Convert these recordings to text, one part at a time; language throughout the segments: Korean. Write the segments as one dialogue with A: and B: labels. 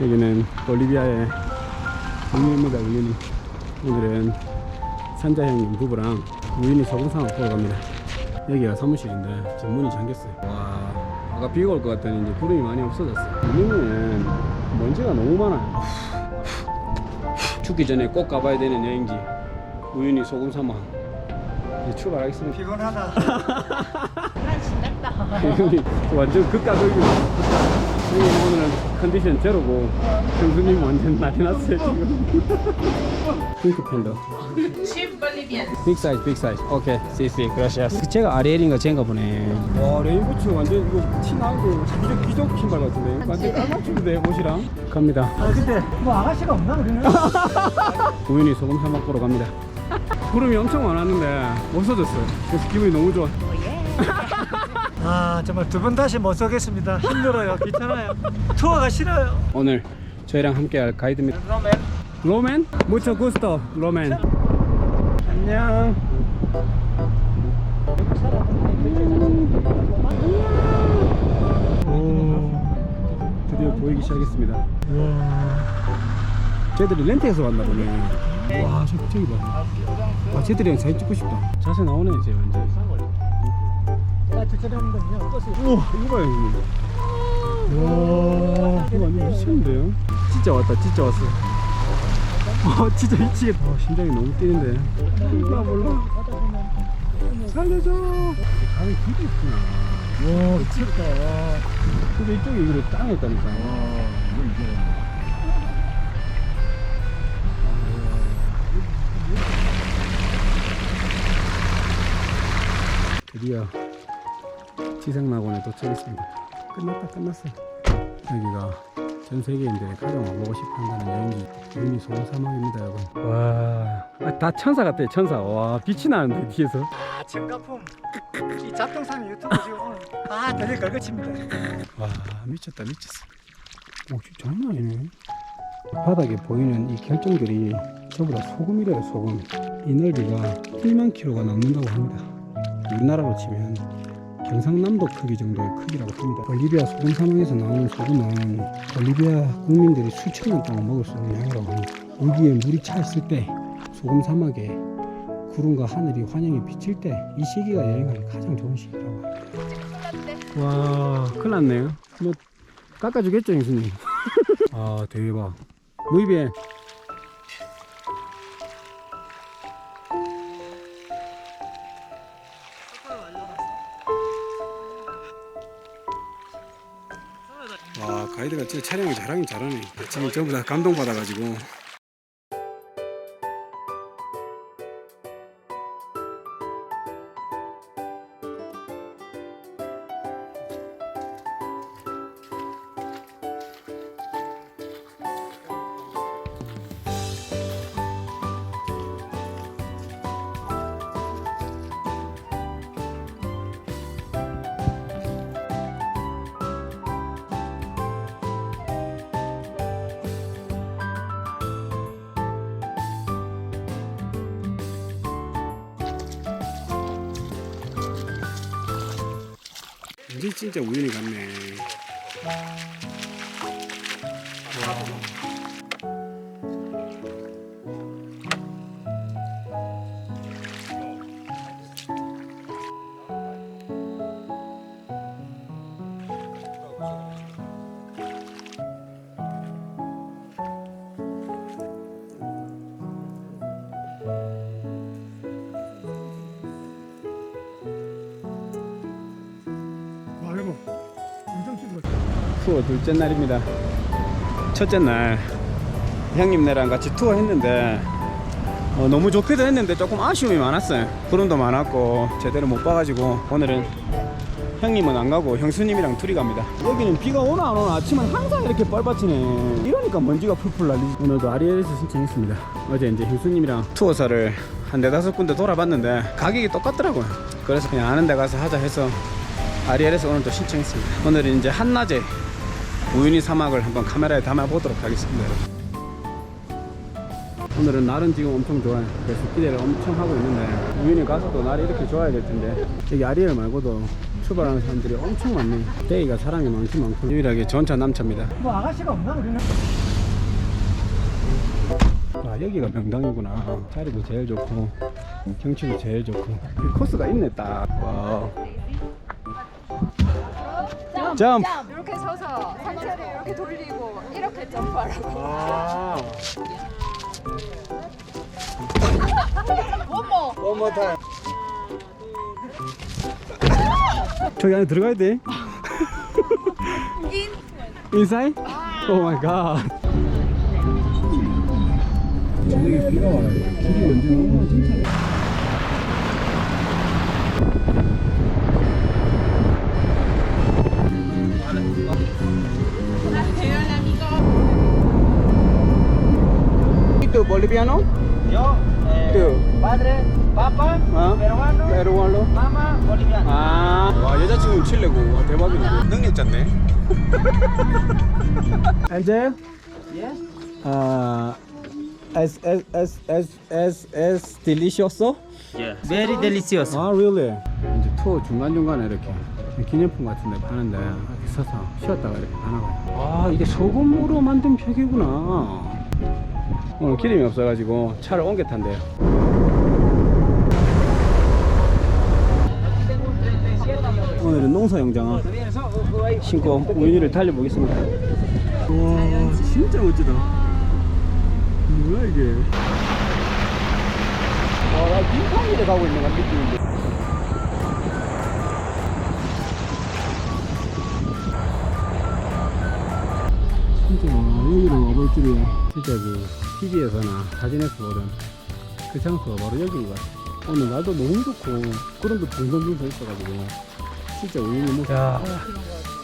A: 여기는 볼리비아의 우유입니다 우유니 오늘은 산자 형님 부부랑 우유니 소금상을 보러 갑니다. 여기가 사무실인데 지금 문이 잠겼어요. 와 아까 비가 올 것 같더니 이제 구름이 많이 없어졌어요. 우유니는 먼지가 너무 많아요. 죽기 전에 꼭 가봐야 되는 여행지. 우유니 소금 사막 이제 출발하겠습니다
B: 피곤하다.
C: 난 신났다.
A: 형님 완전 극입니다. 형님 오늘은 컨디션 제로고 형수님 완전 난리 났어요 지금. 핑크 팬더.
C: Chip Bolivian.
A: 빅 사이즈 빅 사이즈. 오케이. 시시 그라시아스. 제가 아리엘인가 쟤인가 보네. 와 레인부츠 완전 이거 티 나고 기적 기적 신발 같은데. 완전 깔맞춤인데 옷이랑. 갑니다.
B: 아 근데 뭐 아가씨가 없나 우리는?
A: 우연히 소금 사막 보러 갑니다. 구름이 엄청 많았는데 없어졌어요. 그래서 기분이 너무 좋아.
B: 아 정말 두 번 다시 못 서겠습니다. 힘들어요. 귀찮아요. 투어가 싫어요.
A: 오늘 저희랑 함께 할 가이드입니다.
B: 로맨.
A: 로맨? 무초 구스토 로맨 안녕 오, 드디어 보이기 시작했습니다 쟤들이 렌트해서 왔나 보네 와 저, 저기 봐 아, 쟤들이랑 사진 찍고 싶다. 자세 나오네 쟤 완전.
B: 아.
A: 우와 이거 봐요 형님 와 이거 완전 미쳤는데요? 진짜 왔다 진짜 왔어. 와 진짜 미치겠다. 와, 심장이 너무 뛰는데. 몰라 몰라. 살려줘. 강이 되게 있구나. 와 미쳤다. 와 근데 이쪽에 이거 땅에 있다니까. 드디어 지상낙원에 도착했습니다. 끝났다 끝났어. 여기가 전 세계인들이 가장 와보고 싶어한다는 여행지 유니 소금사막입니다 여러분. 와, 아, 다 천사 같아 천사. 와 빛이 나는데 뒤에서.
B: 아 증가품. 이 잡동사니 유튜브 지금 오늘 아 되게 걸거칩니다.
A: 와 미쳤다 미쳤어. 오 진짜 장난 아니네. 바닥에 보이는 이 결정들이 전부 다 소금이래요 소금. 이 넓이가 1만 킬로가 넘는다고 합니다. 우리나라로 치면 경상남도 크기 정도의 크기라고 합니다. 볼리비아 소금 사막에서 나오는 소금은 볼리비아 국민들이 수천 년 동안 먹을 수 있는 양이라고 합니다. 여기에 물이 차 있을 때 소금 사막에 구름과 하늘이 환영이 비칠 때 이 시기가 여행하기 가장 좋은 시기라고 합니다. 와, 큰일 났네요. 뭐 깎아주겠죠, 형수님? 아, 대박. Bien. 와 가이드가 진짜 촬영을 잘하긴 잘하네. 지금 전부 다 감동받아가지고 완전 진짜 우연히 갔네.
B: 와
A: 투어 둘째 날입니다. 첫째 날 형님 네랑 같이 투어 했는데 어, 너무 좋기도 했는데 조금 아쉬움이 많았어요. 구름도 많았고 제대로 못 봐가지고 오늘은 형님은 안 가고 형수님이랑 둘이 갑니다. 여기는 비가 오나 안 오나 아침은 항상 이렇게 뻘밭이네. 이러니까 먼지가 풀풀 날리지. 오늘도 아리엘에서 신청했습니다. 어제 이제 형수님이랑 투어사를 한 네다섯 군데 돌아봤는데 가격이 똑같더라고요. 그래서 그냥 아는 데 가서 하자 해서 아리엘에서 오늘 또 신청했습니다. 오늘은 이제 한낮에 우유니 사막을 한번 카메라에 담아보도록 하겠습니다. 여러분. 오늘은 날은 지금 엄청 좋아요. 그래서 기대를 엄청 하고 있는데 우유니 가서도 날이 이렇게 좋아야 될 텐데 여기 아리엘 말고도 출발하는 사람들이 엄청 많네. 데이가 사람이 많긴 많고 유일하게 전차 남차입니다.
B: 뭐 아가씨가 없나 우리는?
A: 아 여기가 명당이구나. 자리도 제일 좋고 경치도 제일 좋고 이 코스가 있네 딱. 와. 점프.
D: 이렇게 서서 상체를 이렇게 돌리고 이렇게 점프하라고.
A: 아. more time. 저기 안에 들어가야 돼.
D: 인.
A: Inside? Oh my god. 저기 비가 와요. 길이 완전 너무 진짜. Boliviano?
B: Yo, eh,
A: ¿Tú?
B: padre, papá,
A: 어?
B: peruano,
A: peruano?
B: mamá, boliviano.
A: 아, 와 여자친구 칠레고 와, 대박이네. 능력자네. 엔젤?
B: Yes.
A: 아, es es es es es es delicioso?
B: Very delicious.
A: 아, really? 이제 투어 중간 중간에 이렇게 기념품 같은 데 파는데 이렇게 서서 쉬었다가 이렇게 가나 봐요. 아, 이게 소금으로 만든 벽이구나. 오늘 기름이 없어가지고 차를 옮겨 탄대요. 오늘은 농사 영장아 신고 우유를 달려보겠습니다. 와 진짜 멋지다. 뭐야 이게? 와나 빙판길에 가고 있는 것 느낌인데. 진짜 여기로 와볼 줄이야. 진짜 그 TV에서나 사진에서 보던 그 장소가 바로 여기인 것 같아. 오늘 날도 너무 좋고 구름도 붕덩붕덩 있어가지고 진짜 우연히 모습. 야,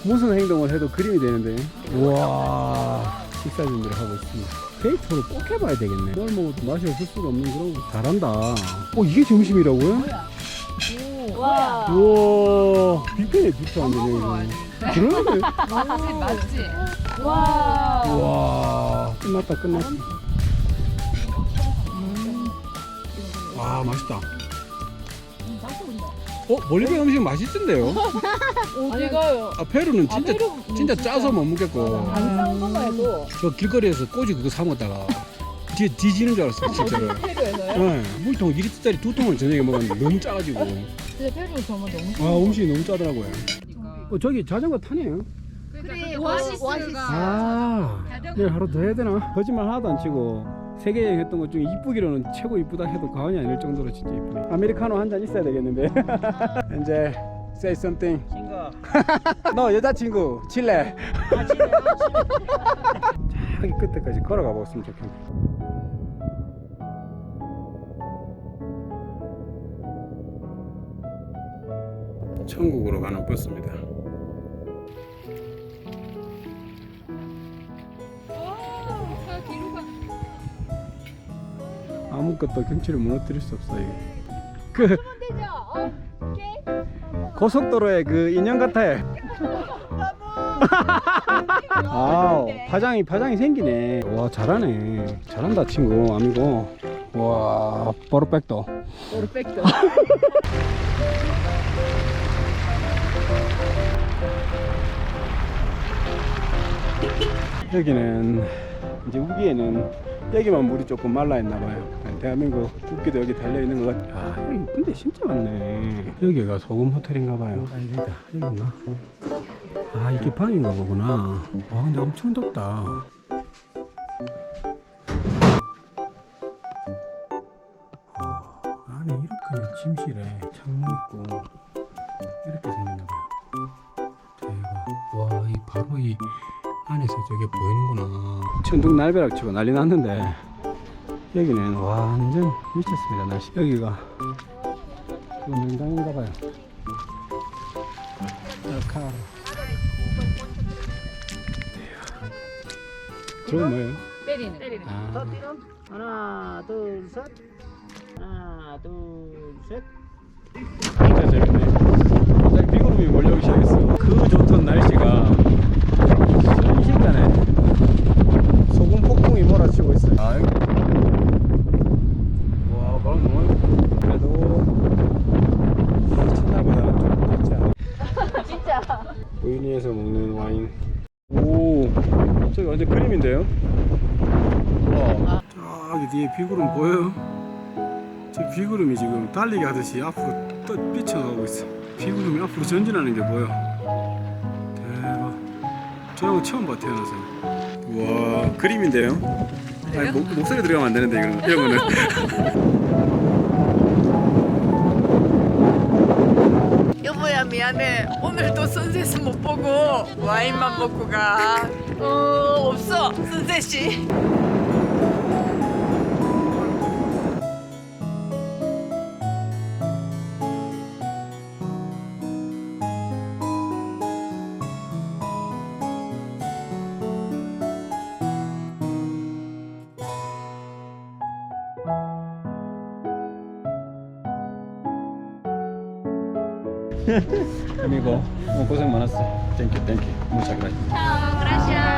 A: 무슨 행동을 해도 그림이 되는데. 우와, 식사 준비를 하고 있습니다. 데이트를 꼭 해봐야 되겠네. 뭘 먹어도 맛이 없을 수가 없는 그런 거. 잘한다. 어, 이게 점심이라고요?
D: 와.
A: 우와, 뷔페네, 뷔페 완전 여기. 그러네.
D: 맞지? 와.
A: 우와, 끝났다, 끝났다. 와, 맛있다. 어, 볼리비아 음식 맛있던데요?
D: 어디 가요?
A: 아, 페루는 진짜,
D: 페루
A: 진짜 짜서 못 먹겠고.
D: 안 싸운 것만 해도
A: 저 길거리에서 꼬지 그거 사 먹다가 뒤에 뒤지는 줄 알았어요, 진짜로.
D: 페루에서요?
A: 네, 물통 2리터짜리 두 통을 저녁에 먹었는데 너무 짜가지고.
D: 진짜 페루 정말 너무
A: 아, 음식이 너무 짜더라고요. 어, 저기 자전거 타네요.
D: 그래 오아시스가
A: 아, 내일 하루 더 해야 되나? 거짓말 하나도 안 치고 세계 여행 했던 것 중에 이쁘기로는 최고 이쁘다 해도 과언이 아닐 정도로 진짜 이쁘네. 아메리카노 한 잔 있어야 되겠는데. 이제 say something.
B: 친구.
A: 너 여자친구 칠레. 저기 끝에까지 걸어가 보았으면 좋겠네. 천국으로 가는 버스입니다. 아무것도 경치를 무너뜨릴 수 없어 이게. 그 고속도로에 그 인형 같아. 아, 파장이 파장이 생기네. 와 잘하네. 잘한다 친구 아미고. 와 백도.
D: 오르백도
A: 여기는 이제 우기에는 여기만 물이 조금 말라 있나 봐요. 대한민국 국기도 여기 달려 있는 것 같아. 아 여기 근데 진짜 많네. 여기가 소금 호텔인가 봐요. 아 여기다 여기인가? 아 이게 방인가 보구나. 와 근데 엄청 덥다. 아, 안에 이렇게 침실에 창문 있고 이 안에서 저게 보이는구나. 천둥 날벼락 치고 난리 났는데 여기는 완전 미쳤습니다 날씨. 여기가 그 명당인가 봐요. 알카로. 저건 뭐예요?
D: 때리는 때리는
A: 아,
B: 하나, 둘, 셋. 하나, 둘, 셋.
A: 진짜 재밌네. 갑자기 비구름이 몰려오기 시작했어. 그 좋던 날씨가 순식간에 소금 폭풍이 몰아치고 있어요. 아, 여기. 와, 바람 너무 그래도 첫날보다는 좀 낫지 않아? 해변에서 먹는 와인. 오, 저기 완전 그림인데요? 와. 저기 뒤에 비구름 보여요? 저 비구름이 지금 달리기 하듯이 앞으로 떠 삐쳐나가고 있어. 비구름이 앞으로 전진하는 게 보여. 대박. 저런 거 처음 봐 태어나서. 우와, 그림인데요? 아니, 목, 목소리 들어가면 안 되는데 이거는. 이런 거는.
C: 여보야 미안해. 오늘도 선셋은 못 보고 와인만 먹고 가. 어 없어 선셋이.
A: amigo, 뭐 고생 많았어. 땡큐, 땡큐. 무차 그라시. 아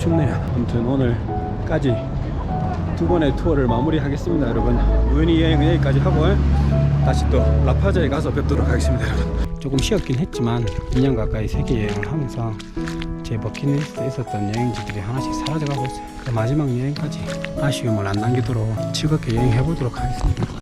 A: 춥네요. 아무튼 오늘까지 두 번의 투어를 마무리하겠습니다, 여러분. 우연히 여행은 여기까지 하고 다시 또 라파자에 가서 뵙도록 하겠습니다, 여러분. 조금 쉬었긴 했지만 2년 가까이 세계 여행을 하면서 제 버킷리스트에 있었던 여행지들이 하나씩 사라져가고 있어요. 그 마지막 여행까지 아쉬움을 안 남기도록 즐겁게 여행해 보도록 하겠습니다.